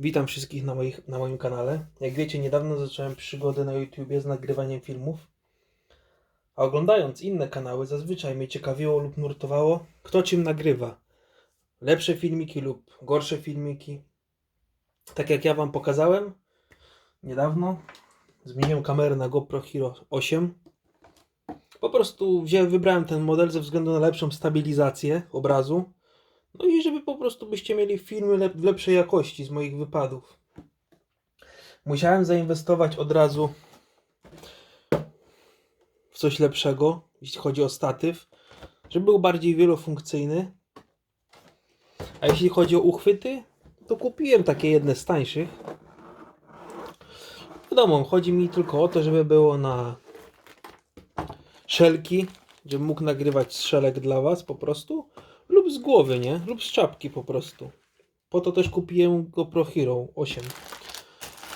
Witam wszystkich na, moich, na moim kanale. Jak wiecie, niedawno zacząłem przygodę na YouTubie z nagrywaniem filmów. A oglądając inne kanały, zazwyczaj mnie ciekawiło lub nurtowało, kto czym nagrywa. Lepsze filmiki lub gorsze filmiki. Tak jak ja Wam pokazałem niedawno, zmieniłem kamerę na GoPro Hero 8. Po prostu wziąłem, wybrałem ten model ze względu na lepszą stabilizację obrazu. No i żeby po prostu byście mieli filmy lep- w lepszej jakości z moich wypadów. Musiałem zainwestować od razu w coś lepszego, jeśli chodzi o statyw, żeby był bardziej wielofunkcyjny. A jeśli chodzi o uchwyty, to kupiłem takie jedne z tańszych. Wiadomo, chodzi mi tylko o to, żeby było na szelki, żebym mógł nagrywać z szelek dla Was po prostu. Lub z głowy, nie? Lub z czapki po prostu. Po to też kupiłem GoPro Hero 8.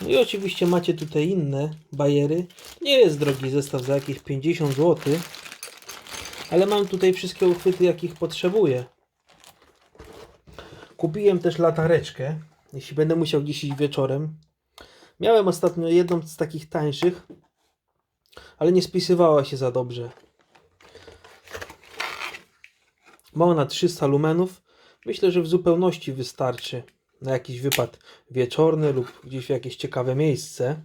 No i oczywiście macie tutaj inne bajery. Nie jest drogi zestaw za jakieś 50 zł. Ale mam tutaj wszystkie uchwyty, jakich potrzebuję. Kupiłem też latareczkę. Jeśli będę musiał gdzieś iść wieczorem. Miałem ostatnio jedną z takich tańszych. Ale nie spisywała się za dobrze. Ma ona 300 lumenów. Myślę, że w zupełności wystarczy na jakiś wypad wieczorny lub gdzieś w jakieś ciekawe miejsce.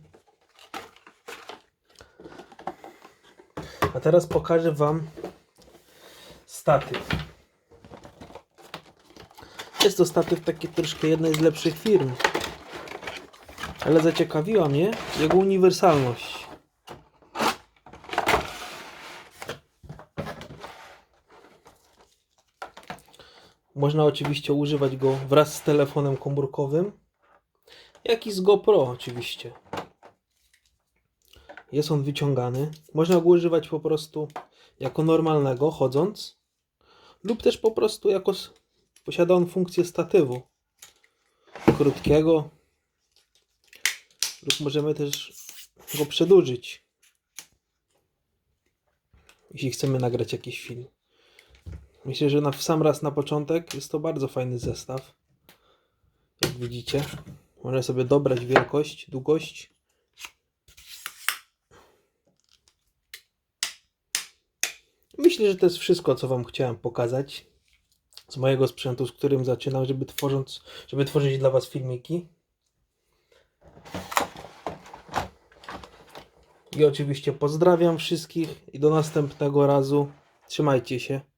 A teraz pokażę Wam statyw. Jest to statyw taki troszkę jednej z lepszych firm. Ale zaciekawiła mnie jego uniwersalność. Można oczywiście używać go wraz z telefonem komórkowym, jak i z GoPro oczywiście. Jest on wyciągany. Można go używać po prostu jako normalnego, chodząc, lub też po prostu jako posiada on funkcję statywu krótkiego, lub możemy też go przedłużyć, jeśli chcemy nagrać jakiś film. Myślę, że na w sam raz na początek jest to bardzo fajny zestaw. Jak widzicie, można sobie dobrać wielkość, długość. Myślę, że to jest wszystko, co Wam chciałem pokazać z mojego sprzętu, z którym zaczynam, żeby, tworząc, żeby tworzyć dla Was filmiki. I oczywiście pozdrawiam wszystkich i do następnego razu. Trzymajcie się.